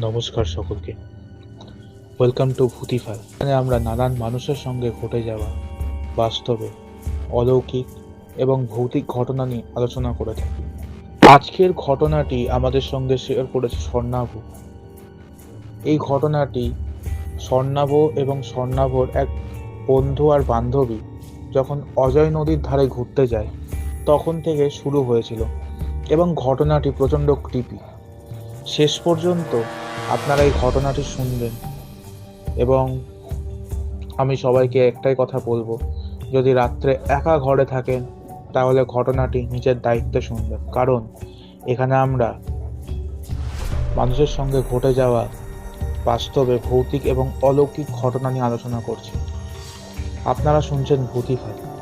নমস্কার সকলকে। Welcome to ভূতিফাল এখানে আমরা নানান মানুষের সঙ্গে ঘটে যাওয়া, বাস্তবে, অলৌকিক এবং ভৌতিক ঘটনা নিয়ে আলোচনা করে থাকি। আজকের ঘটনাটি আমাদের সঙ্গে শেয়ার করেছে স্বর্ণাভ এই ঘটনাটি স্বর্ণাভ এবং স্বর্ণাভর এক বন্ধু আর বান্ধবী যখন অজয় নদীর ধারে ঘুরতে যায়, তখন থেকে শুরু হয়েছিল এবং ঘটনাটি প্রচণ্ড কৃপি শেষ পর্যন্ত আপনারা এই ঘটনাটি শুনবেন। এবং আমি সবাইকে একটাই কথা বলব, যদি রাত্রে একা ঘরে থাকেন, তাহলে ঘটনাটি নিজের দায়িত্বে শুনবেন। কারণ এখানে আমরা মানুষের সঙ্গে ঘটে যাওয়া বাস্তবে ভৌতিক এবং অলৌকিক ঘটনা নিয়ে আলোচনা করছি। আপনারা শুনছেন ভূতি ভূতিফাল।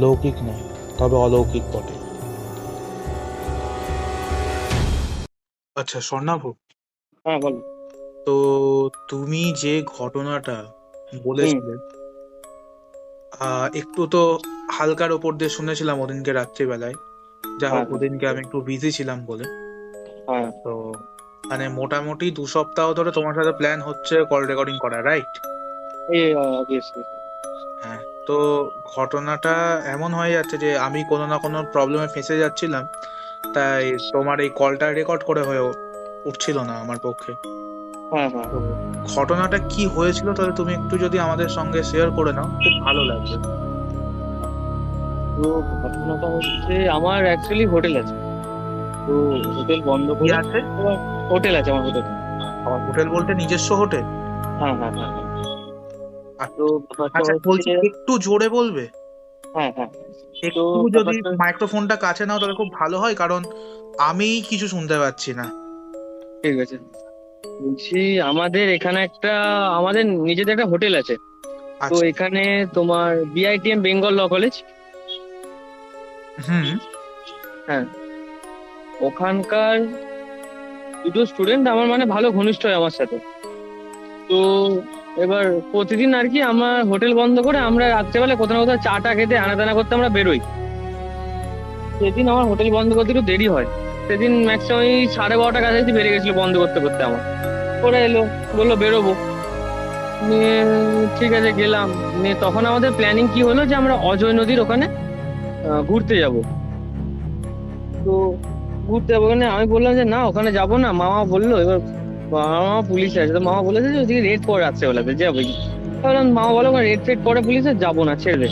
লৌকিক নয়, তবে অলৌকিক বটে। আচ্ছা স্বর্ণাভ হ্যাঁ বলো। তো তুমি যে ঘটনাটা বলেছিলে একটু তো হালকার ওপর দিয়ে শুনেছিলাম ওদিনকে রাত্রিবেলায়। যা হোক হ্যাঁ। ওদিনকে আমি একটু বিজি ছিলাম বলে। হ্যাঁ। তো মানে মোটামুটি দু সপ্তাহ ধরে তোমার সাথে প্ল্যান হচ্ছে কল রেকর্ডিং করা রাইট হ্যাঁ তো ঘটনাটা এমন হয়ে যাচ্ছে যে আমি কোনো না কোনো প্রবলেমে ফেঁসে যাচ্ছিলাম। তাই তোমার এই কলটা রেকর্ড করে হয়ে উঠছিল না আমার পক্ষে। হ্যাঁ হ্যাঁ। ঘটনাটা কি হয়েছিল তাহলে তুমি একটু যদি আমাদের সঙ্গে শেয়ার করে নাও খুব ভালো লাগবে। তো ঘটনাটা হচ্ছে আমার অ্যাকচুয়ালি হোটেল আছে। তো হোটেল বন্ধ করে আছে? হোটেল আছে আমার হোটেল আমার হোটেল বলতে নিজস্ব হোটেল হ্যাঁ হ্যাঁ হ্যাঁ হ্যাঁ। তো আচ্ছা একটু জোরে বলবে? হ্যাঁ হ্যাঁ। একটু যদি মাইক্রোফোনটা কাছে নাও তাহলে খুব ভালো হয় কারণ আমি কিছু শুনতে পাচ্ছি না। ঠিক আছে। বলছি আমাদের এখানে একটা আমাদের নিজেদের একটা হোটেল আছে। তো আচ্ছা। এখানে তোমার বিআইটিএম বেঙ্গল ল কলেজ হুম। হ্যাঁ। ওখানকার দুটো স্টুডেন্ট আমার মানে ভালো ঘনিষ্ঠ হয় আমার সাথে। তো এবার প্রতিদিন আর কি আমার হোটেল বন্ধ করে আমরা রাত্রেবেলা কোথাও না কোথাও চাটা খেতে আনাদানা করতে আমরা বেরোই। সেদিন আমার হোটেল বন্ধ করতে একটু দেরি হয়। সেদিন ম্যাক্সিমাম ওই সাড়ে বারোটা কাছাকাছি বেরিয়ে গেছিল বন্ধ করতে করতে আমার। ওরা এলো, বলল, বেরোবো। নিয়ে ঠিক আছে, গেলাম। নিয়ে তখন আমাদের প্ল্যানিং কি হলো যে আমরা অজয় নদীর ওখানে ঘুরতে যাব। তো ঘুরতে যাব ওখানে আমি বললাম যে, না, ওখানে যাব না। মামা বলল, এবার মামা পুলিশ আছে। তো মামা বলেছে যে, ওদিকে রেড পড়ে রাত্রেবেলাতে যাবে বললাম, মামা বলো, ওখানে রেড ফেড পরে পুলিশে, যাব না, ছেড়ে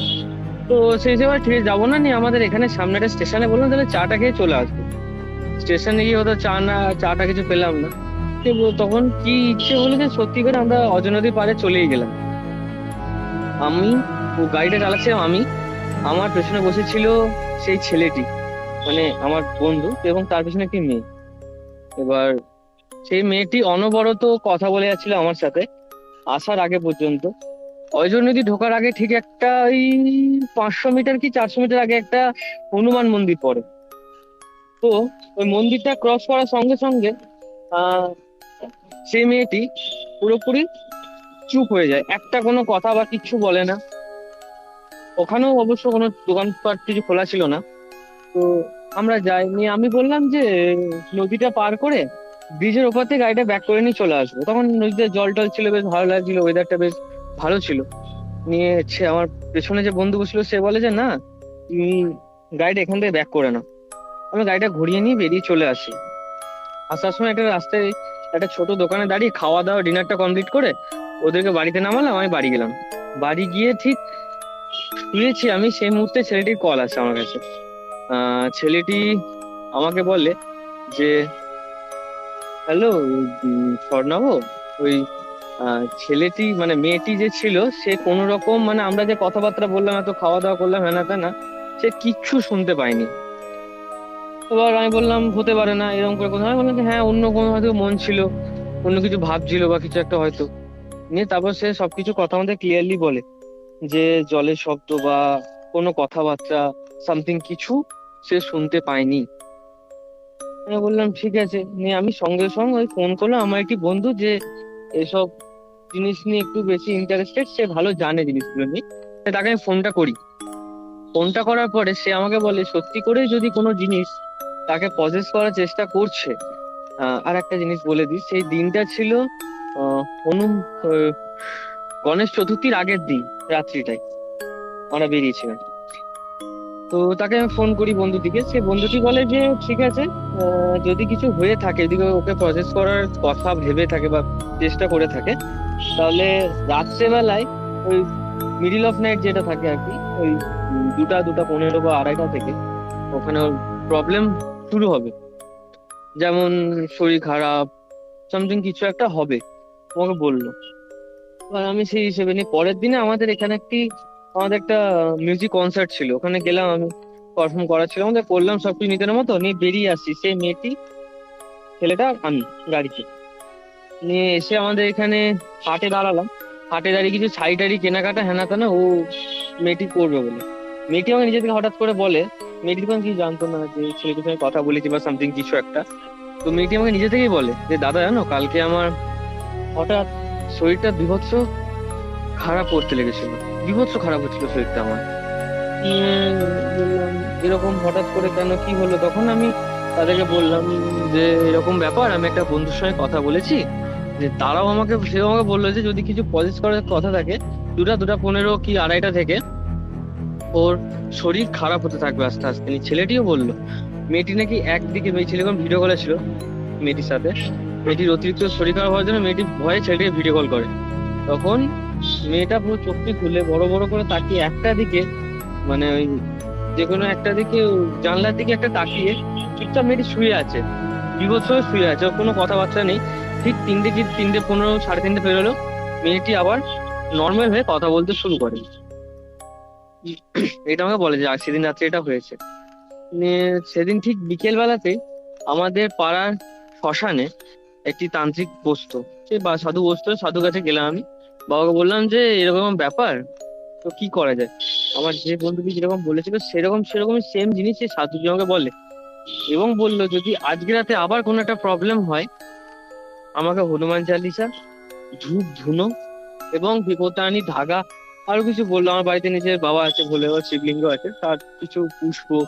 তো সেই হিসেবে ঠিক আছে, যাব না, নিয়ে আমাদের এখানে সামনে একটা স্টেশনে বললাম, তাহলে চাটা খেয়ে চলে আসব। স্টেশনে গিয়ে হয়তো চা না, চাটা কিছু পেলাম না। তখন কি ইচ্ছে হলো যে সত্যি করে আমরা অজয় নদীর পাড়ে চলেই গেলাম। আমি ও গাড়িটা চালাচ্ছিলাম আমি, আমার পেছনে বসেছিল সেই ছেলেটি মানে আমার বন্ধু এবং তার পেছনে একটি মেয়ে। এবার সেই মেয়েটি অনবরত কথা বলে যাচ্ছিল আমার সাথে, আসার আগে পর্যন্ত। অজয় নদী ঢোকার আগে ঠিক একটা ওই পাঁচশো মিটার কি চারশো মিটার আগে একটা হনুমান মন্দির পড়ে। তো ওই মন্দিরটা ক্রস করার সঙ্গে সঙ্গে সেই মেয়েটি পুরোপুরি চুপ হয়ে যায়। একটা কোনো কথা বা কিচ্ছু বলে না। ওখানেও অবশ্য কোনো দোকানপাট কিছু খোলা ছিল না। তো আমরা যাই নিয়ে আমি বললাম যে, নদীটা পার করে ব্রিজের ওপর থেকে গাড়িটা ব্যাক করে নিয়ে চলে আসব। তখন নদীতে জল টল ছিল, বেশ ভালো লাগছিল ওয়েদারটা বেশ ভালো ছিল। নিয়ে আমার পেছনে যে বন্ধু বসল, সে বলে যে, না, তুমি গাড়িটা এখান থেকে ব্যাক করে নাও। আমি গাড়িটা ঘুরিয়ে নিয়ে বেরিয়ে চলে আসি। আসার সময় একটা রাস্তায় একটা ছোট দোকানে দাঁড়িয়ে খাওয়া দাওয়া, ডিনারটা কমপ্লিট করে ওদেরকে বাড়িতে নামালাম, আমি বাড়ি গেলাম। বাড়ি গিয়ে ঠিক শুয়েছি আমি সেই মুহূর্তে ছেলেটির কল আসে আমার কাছে। ছেলেটি আমাকে বলে যে, হ্যালো স্বর্ণাভ ওই ছেলেটি মানে মেয়েটি যে ছিল, সে কোনো রকম মানে আমরা যে কথাবার্তা বললাম, এত খাওয়া দাওয়া করলাম হ্যানা ত্যানা সে কিচ্ছু শুনতে পায়নি। এবার আমি বললাম, হতে পারে না, এরকম করে কথা আমি বললাম যে হ্যাঁ অন্য কোনো হয়তো মন ছিল, অন্য কিছু ভাবছিল বা কিছু একটা হয়তো। নিয়ে তারপর সে সবকিছু কথা আমাদের ক্লিয়ারলি বলে যে, জলের শব্দ বা কোনো কথাবার্তা সামথিং কিছু সে শুনতে পায়নি। আমি বললাম, ঠিক আছে। নিয়ে আমি সঙ্গে সঙ্গে ওই ফোন করলাম, আমার একটি বন্ধু যে এসব জিনিস নিয়ে একটু বেশি ইন্টারেস্টেড সে ভালো জানে জিনিসগুলো নিয়ে। তাকে আমি ফোনটা করি। ফোনটা করার পরে সে আমাকে বলে, সত্যি করে যদি কোনো জিনিস তাকে পজেস করার চেষ্টা করছে। আর একটা জিনিস বলে দিই, সেই দিনটা ছিল হনু গণেশ চতুর্থীর আগের দিন রাত্রিটাই আমরা বেরিয়েছিলাম তো তাকে আমি ফোন করি বন্ধুটিকে সে বন্ধুটি বলে যে, ঠিক আছে যদি কিছু হয়ে থাকে, যদি ওকে প্রসেস করার কথা ভেবে থাকে বা চেষ্টা করে থাকে, তাহলে রাত্রেবেলায় ওই মিডিল অফ নাইট যেটা থাকে আর কি, ওই দুটা দুটা পনেরো বা আড়াইটা থেকে, ওখানে ওর প্রবলেম শুরু হবে। যেমন শরীর খারাপ সামথিং কিছু একটা হবে আমাকে বলল। এবার আমি সেই হিসেবে নিয়ে পরের দিনে আমাদের এখানে একটি, আমাদের একটা মিউজিক কনসার্ট ছিল। ওখানে গেলাম আমি পারফর্ম করা ছিল আমাদের করলাম সবকিছু নিজের মতো নিয়ে বেরিয়ে আসছি সেই মেয়েটি, ছেলেটা আমি, গাড়িতে। নিয়ে এসে আমাদের এখানে হাটে দাঁড়ালাম। হাটে দাঁড়িয়ে কিছু শাড়ি টাড়ি, কেনাকাটা হেনা তেনা ও মেয়েটি করবে বলে। মেয়েটি আমাকে নিজে থেকে হঠাৎ করে বলে মেয়েটি তখন কিছু জানতো না, যে ছেলেটির সঙ্গে কথা বলেছি বা সামথিং কিছু একটা। তো মেয়েটি আমাকে নিজে থেকেই বলে যে, দাদা, জানো, কালকে আমার হঠাৎ শরীরটা বিভৎস খারাপ করতে লেগেছিল। বিভৎস খারাপ হচ্ছিল শরীরটা আমার। এরকম হঠাৎ করে কেন, কি হলো? তখন আমি তাদেরকে বললাম যে, এরকম ব্যাপার, আমি একটা বন্ধুর সঙ্গে কথা বলেছি, যে তারাও আমাকে, সেও আমাকে বলল যে, যদি কিছু পজিস করার কথা থাকে, দুটা দুটা পনেরো কি আড়াইটা থেকে ওর শরীর খারাপ হতে থাকবে আস্তে আস্তে। ছেলেটিও বলল, মেয়েটি নাকি একদিকে মেয়ে ছেলে ভিডিও কলে ছিল, মেয়েটির সাথে। মেয়েটির অতিরিক্ত শরীর খারাপ হওয়ার জন্য মেয়েটি ভয়ে ছেলেটিকে ভিডিও কল করে। তখন মেয়েটা পুরো চোখটি খুলে বড় বড় করে তাকিয়ে একটা দিকে মানে ওই যে কোনো একটা দিকে, জানলার দিকে একটা তাকিয়ে চুপচাপ মেয়েটি শুয়ে আছে বিভৎস শুয়ে আছে কোনো কথাবার্তা নেই। ঠিক তিনটে কি তিনটে পনেরো, সাড়ে তিনটে পেরোলো মেয়েটি আবার নর্মাল হয়ে কথা বলতে শুরু করে। এটা আমাকে বলে যে সেদিন রাত্রে এটা হয়েছে। নিয়ে সেদিন ঠিক বিকেল বেলাতে আমাদের পাড়ার শ্মশানে একটি তান্ত্রিক বসতো, সে বা সাধু বসতো সাধু কাছে গেলাম আমি। বাবাকে বললাম যে, এরকম ব্যাপার? তো কি করা যায়? আমার যে বন্ধুটি যেরকম বলেছিল, সেরকম সেরকমই সেম জিনিস সে সাধুজি আমাকে বলে। এবং বলল, যদি আজকে রাতে আবার কোনো একটা প্রবলেম হয়, আমাকে হনুমান চালিসা, ধূপ ধুনো এবং বিপত্তানি ধাগা আরও কিছু বলল। আমার বাড়িতে নিজের বাবা আছে বলে, ওর শিবলিঙ্গ আছে, তার কিছু পুষ্প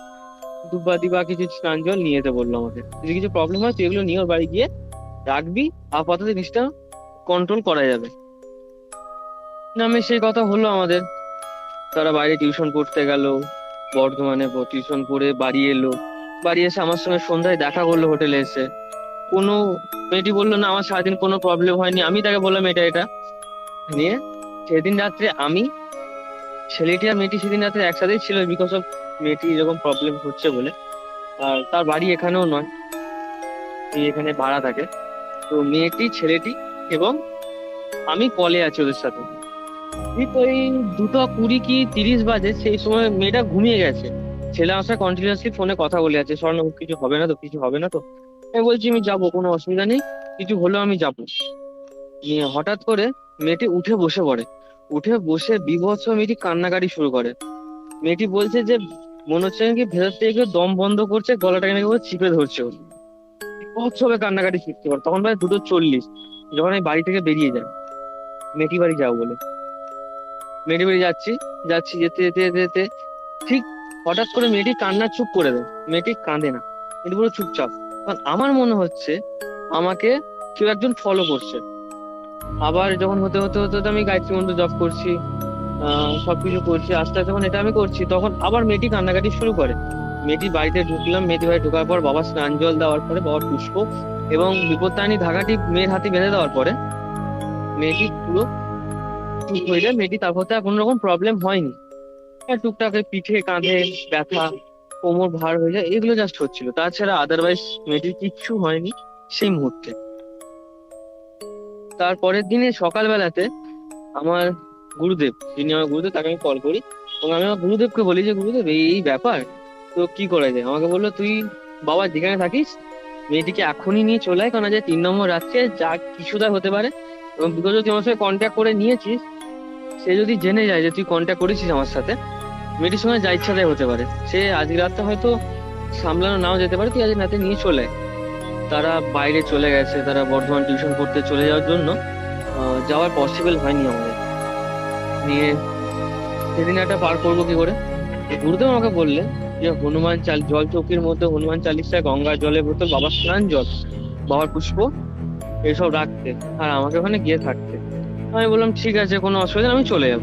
ধূপবাতি বা কিছু স্নান জল নিয়ে যেতে বলল আমাকে। যদি কিছু প্রবলেম হয় তুই এগুলো নিয়ে ওর বাড়ি গিয়ে রাখবি, আপাতত জিনিসটা কন্ট্রোল করা যাবে। নামে সেই কথা হলো আমাদের। তারা বাইরে টিউশন পড়তে গেল, বর্ধমানে টিউশন পড়ে বাড়ি এলো। বাড়ি এসে আমার সঙ্গে সন্ধ্যায় দেখা করল হোটেলে এসে। কোনো মেয়েটি বলল, না, আমার সারাদিন কোনো প্রবলেম হয়নি। আমি তাকে বললাম, এটা এটা। নিয়ে সেদিন রাত্রে আমি, ছেলেটি আর মেয়েটি সেদিন রাত্রে একসাথেই ছিল বিকজ অফ মেয়েটি এরকম প্রবলেম হচ্ছে বলে। আর তার বাড়ি এখানেও নয় এখানে ভাড়া থাকে। তো মেয়েটি, ছেলেটি এবং আমি কলে আছি ওদের সাথে। ঠিক ওই দুটো কুড়ি কি তিরিশ বাজে সেই সময় মেয়েটা ঘুমিয়ে গেছে। ছেলে আমার সাথে কন্টিনিউয়াসলি ফোনে কথা বলে আছে, স্বর্ণ কিছু হবে না তো, কিছু হবে না তো। আমি বলছি, আমি যাব, কোনো অসুবিধা নেই, কিছু হলেও আমি যাব। হঠাৎ করে মেয়েটি উঠে বসে পড়ে। উঠে বসে বিভৎস মেয়েটি কান্নাকাটি শুরু করে। মেয়েটি বলছে যে মনে হচ্ছে নাকি ভেতর থেকে দম বন্ধ করছে, গলাটাকে নাকি চিপে ধরছে ওর বিভৎস ভাবে কান্নাকাটি শিখতে পারে তখন প্রায় দুটো চল্লিশ, যখন আমি বাড়ি থেকে বেরিয়ে যাই। মেয়েটি বাড়ি যাও বলে। মেয়েটি বাড়ি যাচ্ছি যাচ্ছি যেতে যেতে যেতে যেতে। ঠিক হঠাৎ করে মেয়েটি কান্না চুপ করে দেয়। মেয়েটি কাঁদে না। মেয়েটি পুরো চুপচাপ। কারণ আমার মনে হচ্ছে, আমাকে কেউ একজন ফলো করছে। আবার যখন হতে হতে হতে হতে আমি গায়ত্রী মন্ত্র জব করছি সবকিছু করছি, আস্তে আস্তে যখন এটা আমি করছি, তখন আবার মেয়েটি কান্নাকাটি শুরু করে। মেয়েটির বাড়িতে ঢুকলাম, মেয়েটি বাড়ি ঢোকার পর বাবা স্নান জল দেওয়ার পরে বাবার পুষ্প এবং বিপত্তানি ধাগাটি মেয়ের হাতে বেঁধে দেওয়ার পরে মেয়েটি পুরো ঠিক হয়ে যায়। মেয়েটি তারপর আর কোনো রকম প্রবলেম হয়নি। হ্যাঁ টুকটাক পিঠে কাঁধে ব্যথা, কোমর ভার হয়ে যায়, এগুলো জাস্ট হচ্ছিল। তাছাড়া আদারওয়াইজ মেয়েটির কিচ্ছু হয়নি সেই মুহূর্তে। তারপরের দিনে সকালবেলাতে আমার গুরুদেব, যিনি আমার গুরুদেব, তাকে আমি কল করি এবং আমি আমার গুরুদেবকে বলি যে, গুরুদেব, এই ব্যাপার, তো কি করা যায় আমাকে বলল, তুই বাবা যেখানে থাকিস, মেয়েটিকে এখনই নিয়ে চলে আয় কারণ আজ তিন নম্বর রাত্রে যা কিছুটা হতে পারে এবং বিকজ তুই আমার সাথে কন্ট্যাক্ট করে নিয়েছিস, সে যদি জেনে যায় যে তুই কন্ট্যাক্ট করেছিস আমার সাথে, মেয়েটির সঙ্গে যা ইচ্ছা হতে পারে সে আজকে রাতটা হয়তো সামলানো নাও যেতে পারে, তুই আজ রাতে নিয়ে চলে আয়। তারা বাইরে চলে গেছে, তারা বর্ধমান টিউশন পড়তে চলে যাওয়ার জন্য। যাওয়ার পসিবল হয়নি আমাদের। নিয়ে সেদিন একটা পার করব কি করে? গুরুদেব আমাকে বললেন যে, হনুমান চাল, জল চৌকির মধ্যে হনুমান চালিশা গঙ্গা জলের বোতল বাবা স্নান, জল, বাবার পুষ্প, এসব রাখতে। আর আমাকে ওখানে গিয়ে থাকতে। আমি বললাম, ঠিক আছে, কোনো অসুবিধা আমি চলে যাব।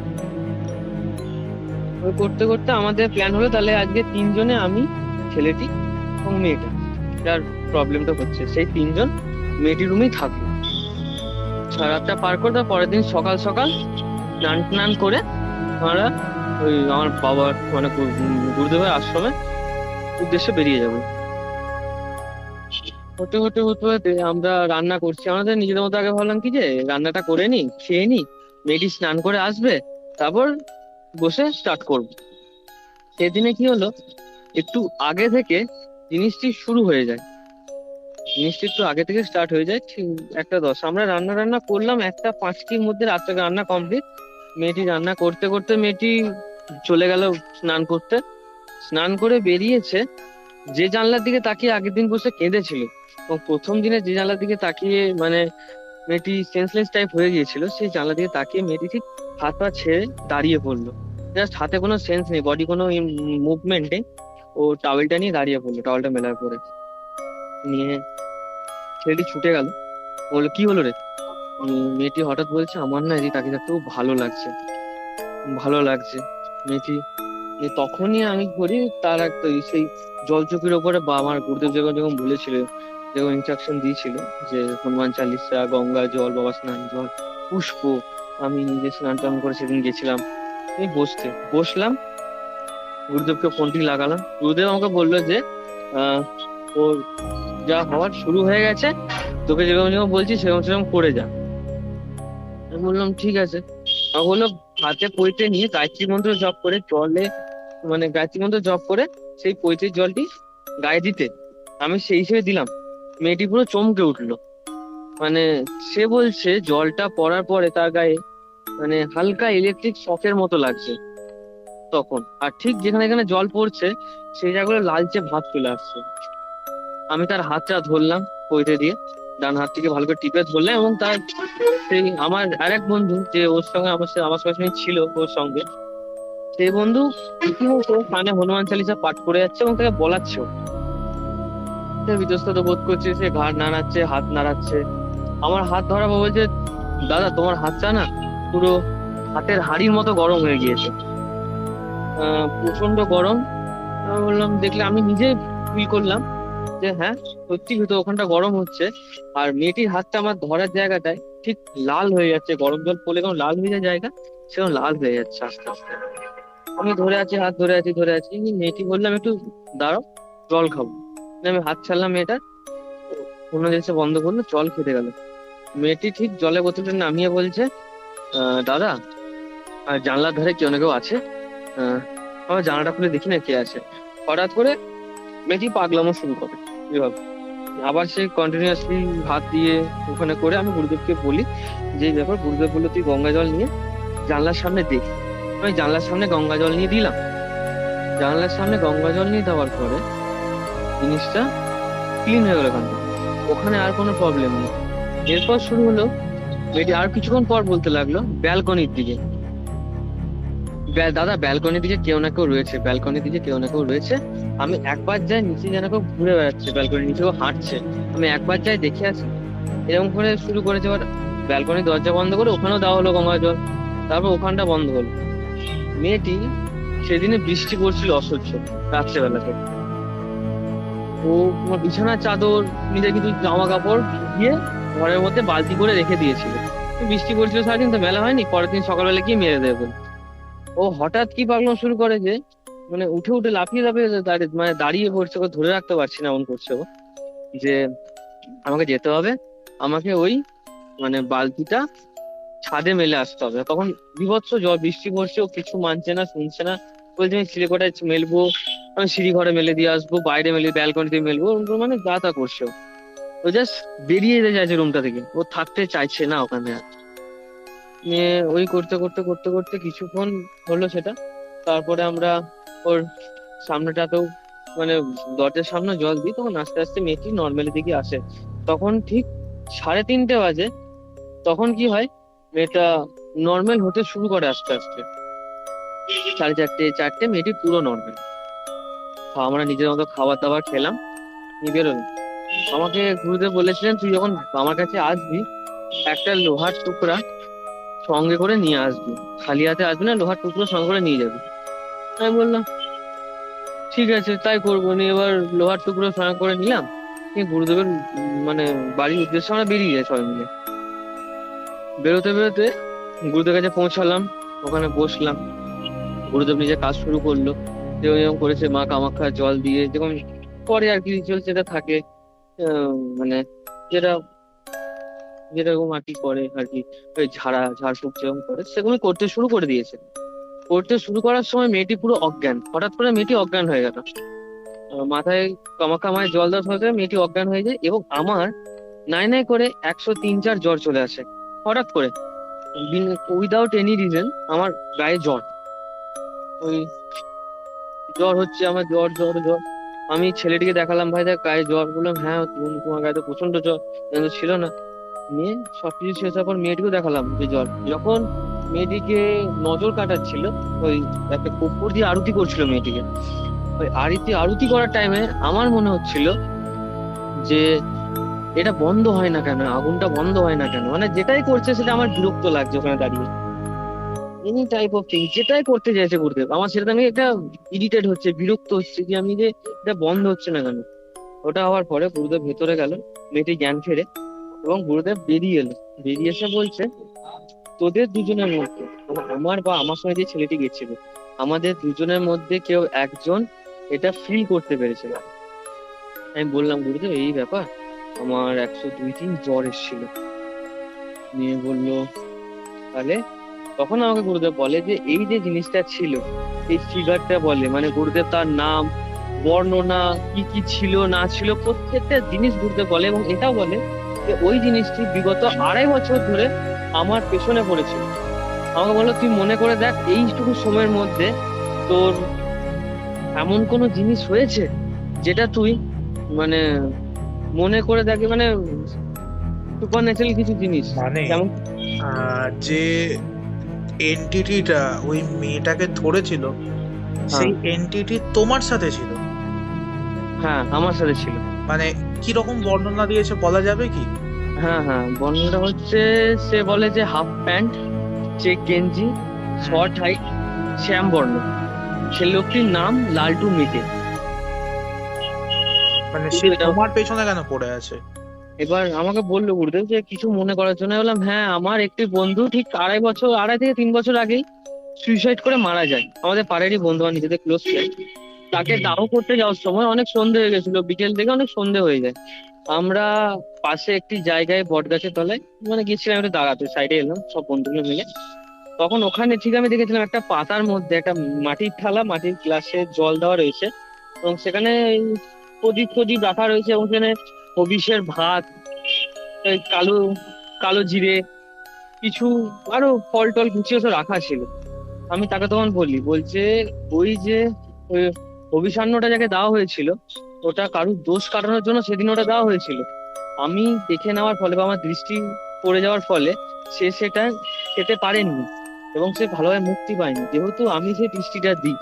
করতে করতে আমাদের প্ল্যান হলো, তাহলে আজকে তিনজনে আমি, ছেলেটি এবং মেয়েটা, যার প্রবলেমটা হচ্ছে। সেই তিনজন মেয়েটির রুমেই থাকব রাতটা পার করে তার পরের দিন সকাল সকাল স্নান টান করে আমরা ওই আমার বাবার মানে গুরুদেবের আশ্রমে উদ্দেশ্যে বেরিয়ে যাব। হতে হতে হতে হতে আমরা রান্না করছি। আমাদের নিজেদের মতো আগে ভাবলাম কি যে রান্নাটা করে নি, খেয়ে নি, মেয়েটি স্নান করে আসবে, তারপর বসে স্টার্ট করব। সেদিনে কি হলো, একটু আগে থেকে জিনিসটি শুরু হয়ে যায়। জিনিসটি একটু আগে থেকে স্টার্ট হয়ে যায় একটা দশ। আমরা রান্না রান্না করলাম, একটা পাঁচটির মধ্যে রাত্রে রান্না কমপ্লিট মেয়েটি রান্না করতে করতে মেয়েটি চলে গেল স্নান করতে। স্নান করে বেরিয়েছে, যে জানলার দিকে তাকিয়ে আগের দিন বসে কেঁদেছিল। এবং প্রথম দিনে যে জানলার দিকে তাকিয়ে মানে মেয়েটি সেন্সলেস টাইপ হয়ে গিয়েছিল, সেই জানলার দিকে তাকিয়ে মেয়েটি ঠিক হাত পা ছেড়ে দাঁড়িয়ে পড়ল। জাস্ট হাতে কোনো সেন্স নেই বডি কোনো মুভমেন্ট নেই। ও টাওয়েলটা নিয়ে দাঁড়িয়ে পড়ল টাওয়েলটা মেলার পরে। নিয়ে ছেলেটি ছুটে গেল। বলল কি হলো রে? মেয়েটি হঠাৎ বলছে আমার না এদিকে তাকে খুব ভালো লাগছে ভালো লাগছে। মেয়েটি তখনই আমি করি তার একটা সেই জলচকির ওপরে বা আমার গুরুদেব যখন যখন বলেছিল যখন ইনস্ট্রাকশন দিয়েছিল যে হনুমান চালিসা গঙ্গা জল বাবা স্নান জল পুষ্প আমি নিজে স্নান টান করে সেদিন গেছিলাম। আমি বসতে বসলাম গুরুদেবকে ফোনটি লাগালাম। গুরুদেব আমাকে বলল যে আহ, ওর যা হওয়ার শুরু হয়ে গেছে, তোকে যেরকম যেরকম বলছি সেরকম সেরকম করে যা। আমি বললাম, ঠিক আছে। বলল, হাতে পৈতে নিয়ে গায়ত্রী মন্ত্র জপ করে জলে মানে গায়ত্রী মন্ত্র জপ করে সেই পৈতের জলটি গায়ে দিতে। আমি সেই হিসেবে দিলাম। মেয়েটি পুরো চমকে উঠল। মানে সে বলছে, জলটা পড়ার পরে তার গায়ে মানে হালকা ইলেকট্রিক শকের মতো লাগছে তখন। আর ঠিক যেখানে এখানে জল পড়ছে, সেই জায়গাগুলো লালচে ভাব চলে আসছে। আমি তার হাতটা ধরলাম পৈতে দিয়ে, ডান হাত থেকে ভালো করে টিপে ধরলাম এবং তার সেই আমার আরেক বন্ধু যে ওর সঙ্গে আমার আমার সঙ্গে ছিল ওর সঙ্গে, সেই বন্ধু রীতিমতো কানে হনুমান চালিসা পাঠ করে যাচ্ছে এবং তাকে বলাচ্ছে। সে বোধ করছে, সে ঘাড় নাড়াচ্ছে, হাত নাড়াচ্ছে। আমার হাত ধরাবো বলছে দাদা, তোমার হাতটা না পুরো হাতের হাড়ির মতো গরম হয়ে গিয়েছে। প্রচণ্ড গরম। বললাম, দেখলে আমি নিজে ফিল করলাম। যে হ্যাঁ সত্যি তো ওখানটা গরম হচ্ছে আর মেয়েটির হাতটা আমার ধরার জায়গাটায় ঠিক লাল হয়ে যাচ্ছে গরম জল পড়লে কেমন লাল হয়ে যায় জায়গা? সেরকম লাল হয়ে যাচ্ছে আস্তে আস্তে। আমি ধরে আছি হাত ধরে আছি ধরে আছি মেয়েটি বললাম একটু দাঁড়াও জল খাব। আমি হাত ছাড়লাম মেয়েটা কোনো জিনিসে বন্ধ করল জল খেতে গেল। মেয়েটি ঠিক জলে বোতলটা নামিয়ে বলছে "আহ, দাদা আর জানলার ধারে কেউ না কেউ আছে? আমার জানালাটা খুলে দেখি না কে আছে? হঠাৎ করে মেয়েটি পাগলামো শুরু করে। আবার সে কন্টিনিউয়াসলি হাত দিয়ে ওখানে করে আমি গুরুদেবকে বলি যে ব্যাপার গুরুদেব বলল, তুই গঙ্গা জল নিয়ে জানলার সামনে দেখ আমি জানলার সামনে গঙ্গা জল নিয়ে দিলাম। জানলার সামনে গঙ্গা জল নিয়ে দেওয়ার পরে জিনিসটা ক্লিন হয়ে গেল ওখান ওখানে আর কোনো প্রবলেম নেই। এরপর শুরু হলো মেয়েটি আর কিছুক্ষণ পর বলতে লাগল, ব্যালকনির দিকে। দাদা, ব্যালকনির দিকে কেউ না কেউ রয়েছে। ব্যালকনির দিকে কেউ না কেউ রয়েছে। আমি একবার যাই নিচে যেন কেউ ঘুরে বেড়াচ্ছে ব্যালকনির নিচে কেউ হাঁটছে। আমি একবার যাই দেখে আসি। এরকম করে শুরু করেছে এবার ব্যালকনির দরজা বন্ধ করে ওখানেও দেওয়া হলো গঙ্গা জল। তারপর ওখানটা বন্ধ হলো। মেয়েটি সেদিনে বৃষ্টি পড়ছিল অসহ্য, রাত্রেবেলাতে। ও তোমার বিছানার চাদর, নিজের কিছু জামা কাপড় ভিজিয়ে ঘরের মধ্যে বালতি করে রেখে দিয়েছিল। বৃষ্টি পড়ছিল সারাদিন তো মেলা হয়নি, পরের দিন সকালবেলা গিয়ে মেরে দেবে। ও হঠাৎ কি পাগলাম শুরু করে যে মানে উঠে উঠে লাফিয়ে লাফিয়ে দাঁড়িয়ে মানে দাঁড়িয়ে পড়ছে ওকে ধরে রাখতে পারছি না, এমন করছে ও যে আমাকে যেতে হবে, আমাকে ওই মানে বালতিটা ছাদে মেলে আসতে হবে। তখন বিভৎস জল বৃষ্টি পড়ছে, ও কিছু মানছে না, শুনছে না। বলছে, আমি সিঁড়িকোটায় মেলবো, আমি সিঁড়ি ঘরে মেলে দিয়ে আসব, বাইরে মেলে, ব্যালকনিতে মেলবো। মানে যা তা করছে ও। ও জাস্ট বেরিয়ে যেতে চাইছে রুমটা থেকে। ও থাকতে চাইছে না ওখানে আর। নিয়ে ওই করতে করতে করতে করতে কিছুক্ষণ হলো সেটা। তারপরে আমরা ওর সামনেটাতেও মানে দরজার সামনে জল দিই, তখন আস্তে আস্তে মেয়েটি নর্মালি দিকে আসে। তখন ঠিক সাড়ে তিনটে বাজে, তখন কি হয়, মেয়েটা নর্মাল হতে শুরু করে আস্তে আস্তে। সাড়ে চারটে চারটে, মেয়েটি পুরো নর্মাল আমরা নিজের মতো খাবার দাবার খেলাম, নিয়ে আমাকে গুরুদেব বলেছিলেন, তুই যখন আমার কাছে আসবি, একটা লোহার টুকরা সঙ্গে করে নিয়ে আসবি। খালি হাতে আসবি না, লোহার টুকরো সঙ্গে করে নিয়ে যাবি। আমি বললাম, ঠিক আছে, তাই করব। নিয়ে এবার লোহার টুকরো সঙ্গে করে নিলাম। নিয়ে গুরুদেবের মানে বাড়ির উদ্দেশ্যে আমরা বেরিয়ে যাই সবাই মিলে। বেরোতে বেরোতে গুরুদেবের কাছে পৌঁছালাম, ওখানে বসলাম। গুরুদেব নিজে কাজ শুরু করল। যেরকম করেছে, মা কামাখ্যা জল দিয়ে, যেরকম পরে আর কি রিচুয়াল যেটা থাকে মানে যেটা, যেরকম আর কি করে আর কি। ওই ঝাড়া, ঝাড়ফুঁক যেরকম করে সেগুলো করতে শুরু করে দিয়েছে। করতে শুরু করার সময় মেয়েটি পুরো অজ্ঞান। হঠাৎ করে মেয়েটি অজ্ঞান হয়ে গেল। মাথায় কামাখ্যা মায়ের জল দেওয়ার সাথে মেয়েটি অজ্ঞান হয়ে যায় এবং আমার নাই নাই করে একশো তিন চার জ্বর চলে আসে। হঠাৎ করে উইদাউট এনি রিজন আমার গায়ে জ্বর। ওই জ্বর হচ্ছে আমার জ্বর জ্বর জ্বর। আমি ছেলেটিকে দেখালাম, ভাই দেখ, গায়ে জ্বর। বললাম হ্যাঁ তোমার গায়ে তো প্রচণ্ড জ্বর। ছিল না। নিয়ে সবকিছু শেষ হওয়ার পর মেয়েটিকেও দেখালাম যে জ্বর। যখন মেয়েটিকে নজর কাটাচ্ছিল। ওই একটা কপুর দিয়ে আরতি করছিল মেয়েটিকে। ওই আরতি আরতি করার টাইমে আমার মনে হচ্ছিল যে এটা বন্ধ হয় না কেন? আগুনটা বন্ধ হয় না কেন? মানে যেটাই করছে সেটা আমার বিরক্ত লাগছে ওখানে দাঁড়িয়ে। এনি টাইপ অফ থিং যেটাই করতে চাইছে গুরুদেব, আমার সেটা আমি একটা ইরিটেট হচ্ছে, বিরক্ত হচ্ছে যে আমি যে এটা বন্ধ হচ্ছে না কেন? ওটা হওয়ার পরে গুরুদেব ভেতরে গেল, মেয়েটি জ্ঞান ফেরে এবং গুরুদেব বেরিয়ে এলো। বেরিয়ে এসে বলছে তোদের দুজনের মধ্যে মানে আমার বা আমার সঙ্গে যে ছেলেটি গেছিল, আমাদের দুজনের মধ্যে কেউ একজন এটা ফিল করতে পেরেছিল আমি বললাম গুরুদেব এই ব্যাপার? আমার একশো দুই তিন জ্বর এসেছিল। নিয়ে বলল, তাহলে? তখন আমাকে গুরুদেব বলে যে, এই যে জিনিসটা ছিল, এই ফিগারটা বলে মানে গুরুদেব তার নাম, বর্ণনা, কি কি ছিল, না ছিল, প্রত্যেকটা জিনিস গুরুদেব বলে এবং এটাও বলে যে, ওই জিনিসটি বিগত আড়াই বছর ধরে আমার পেছনে পড়েছিল। আমাকে বলল তুই মনে করে দেখ এইটুকু সময়ের মধ্যে তোর এমন কোনো জিনিস হয়েছে যেটা তুই মানে মনে করে দেখি মানে সুপার ন্যাচারাল কিছু জিনিস? মানে যেমন যে এন্টিটিটা ওই মেয়েটাকে ধরেছিল সেই এন্টিটি তোমার সাথে ছিল? হ্যাঁ আমার সাথে ছিল। মানে কি রকম বর্ণনা দিয়েছে বলা যাবে কি? হ্যাঁ হ্যাঁ। বর্ণনাটা হচ্ছে সে বলে যে হাফ প্যান্ট চেক গেঞ্জি শর্ট হাইট শ্যাম বর্ণ। সে লোকটির নাম লালটু মিটে মানে সে তোমার পেছনে কেন পড়ে আছে? এবার আমাকে বলল গুরুদেব যে কিছু মনে করার জন্য। বললাম হ্যাঁ আমার একটি বন্ধু ঠিক আড়াই বছর আড়াই থেকে তিন বছর আগেই সুইসাইড করে মারা যায়। আমাদের পাড়ারই বন্ধু আমার নিজেদের ক্লোজ ফ্রেন্ড তাকে দাহ করতে যাওয়ার সময় অনেক সন্ধে হয়ে গেছিল। বিকেল থেকে অনেক সন্ধে হয়ে যায়। আমরা পাশে একটি জায়গায় বট গাছের তলায় মানে গেছিলাম একটু দাঁড়াতে সাইডে এলাম, সব বন্ধুগুলো মিলে। তখন ওখানে ঠিক আমি দেখেছিলাম একটা পাতার মধ্যে একটা মাটির থালা, মাটির গ্লাসে জল দেওয়া রয়েছে এবং সেখানে প্রদীপ প্রদীপ রাখা রয়েছে এবং সেখানে হবিষের ভাত কালো কালো জিরে, কিছু আরও ফল টল গুছিয়ে সব রাখা ছিল। আমি তাকে তখন বলি, বলছে, ওই যে, ওই অভিসান্নটা যাকে দেওয়া হয়েছিল ওটা কারুর দোষ কাটানোর জন্য সেদিন ওটা দেওয়া হয়েছিল। আমি দেখে নেওয়ার ফলে বা আমার দৃষ্টি পড়ে যাওয়ার ফলে সে সেটা খেতে পারেননি এবং সে ভালোভাবে মুক্তি পায়নি। যেহেতু আমি যে দৃষ্টিটা দিই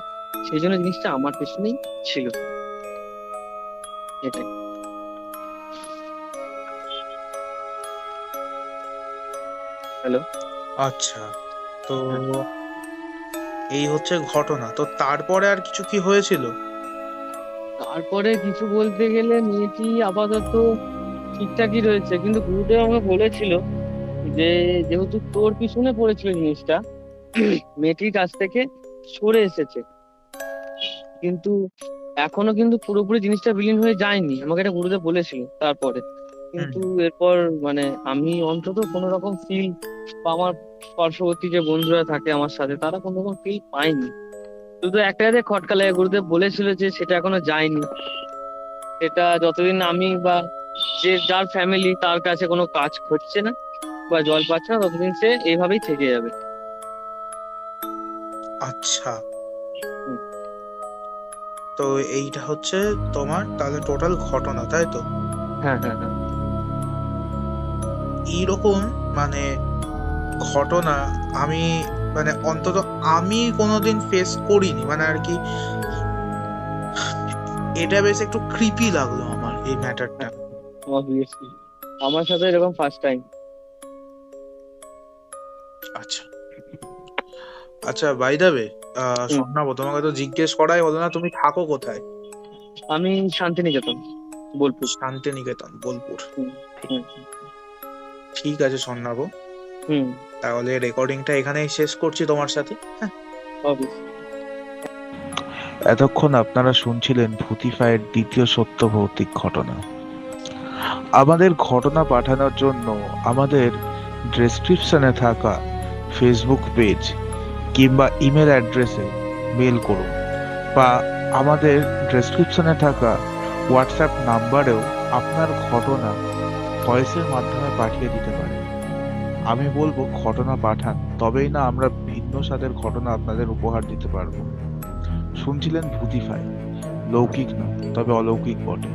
সেই জন্য জিনিসটা আমার পেছনেই ছিল। এটাই। হ্যালো? আচ্ছা তো এই হচ্ছে ঘটনা। তো তারপরে আর কিছু কি হয়েছিল? তারপরে কিছু বলতে গেলে মেয়েটি আপাতত ঠিকঠাকই রয়েছে কিন্তু গুরুদেব আমাকে বলেছিল যে যেহেতু তোর পিছনে পড়েছিল জিনিসটা মেয়েটির কাছ থেকে সরে এসেছে। কিন্তু এখনও কিন্তু পুরোপুরি জিনিসটা বিলীন হয়ে যায়নি আমাকে এটা গুরুদেব বলেছিল তারপরে। কিন্তু এরপর মানে আমি অন্তত কোনো রকম ফিল বা আমার পার্শ্ববর্তী যে বন্ধুরা থাকে আমার সাথে তারা কোনো রকম ফিল পায়নি। শুধু একটা খটকা লাগে গুরুদেব বলেছিল যে সেটা এখনও যায়নি। সেটা যতদিন আমি বা যে যার ফ্যামিলি তার কাছে কোনো কাজ হচ্ছে না বা জল পাচ্ছে না ততদিন সে এইভাবেই থেকে যাবে। আচ্ছা। তো এইটা হচ্ছে তোমার তাহলে টোটাল ঘটনা তাই তো? হ্যাঁ হ্যাঁ হ্যাঁ। এইরকম মানে ঘটনা আমি মানে অন্তত আমি কোনোদিন ফেস করিনি। মানে আর কি এটা বেশ একটু ক্রিপি লাগল আমার এই ম্যাটারটা অবভিয়াসলি আমার সাথে এরকম ফার্স্ট টাইম আচ্ছা। আচ্ছা বাই দ্য ওয়ে স্বর্ণাব তোমাকে তো জিজ্ঞেস করাই হলো না তুমি থাকো কোথায়? আমি শান্তিনিকেতন বোলপুর। শান্তিনিকেতন বোলপুর। ঠিক আছে স্বর্ণাব হুম। তাহলে রেকর্ডিংটা এখানেই শেষ করছি তোমার সাথে অবভিয়াসলি এতক্ষণ আপনারা শুনছিলেন ভূতিফায়ের দ্বিতীয় সত্য ভৌতিক ঘটনা। আমাদের ঘটনা পাঠানোর জন্য আমাদের ডেসক্রিপশনে থাকা ফেসবুক পেজ কিংবা ইমেল অ্যাড্রেসে মেল করুন বা আমাদের ডেসক্রিপশনে থাকা হোয়াটসঅ্যাপ নাম্বারেও আপনার ঘটনা ভয়েসের মাধ্যমে পাঠিয়ে দিতে পারেন। আমি বলব ঘটনা পাঠান, তবেই না আমরা ভিন্ন স্বাদের ঘটনা আপনাদের উপহার দিতে পারব। শুনছিলেন ভূতিফাই, লৌকিক নয়, তবে অলৌকিক বটে।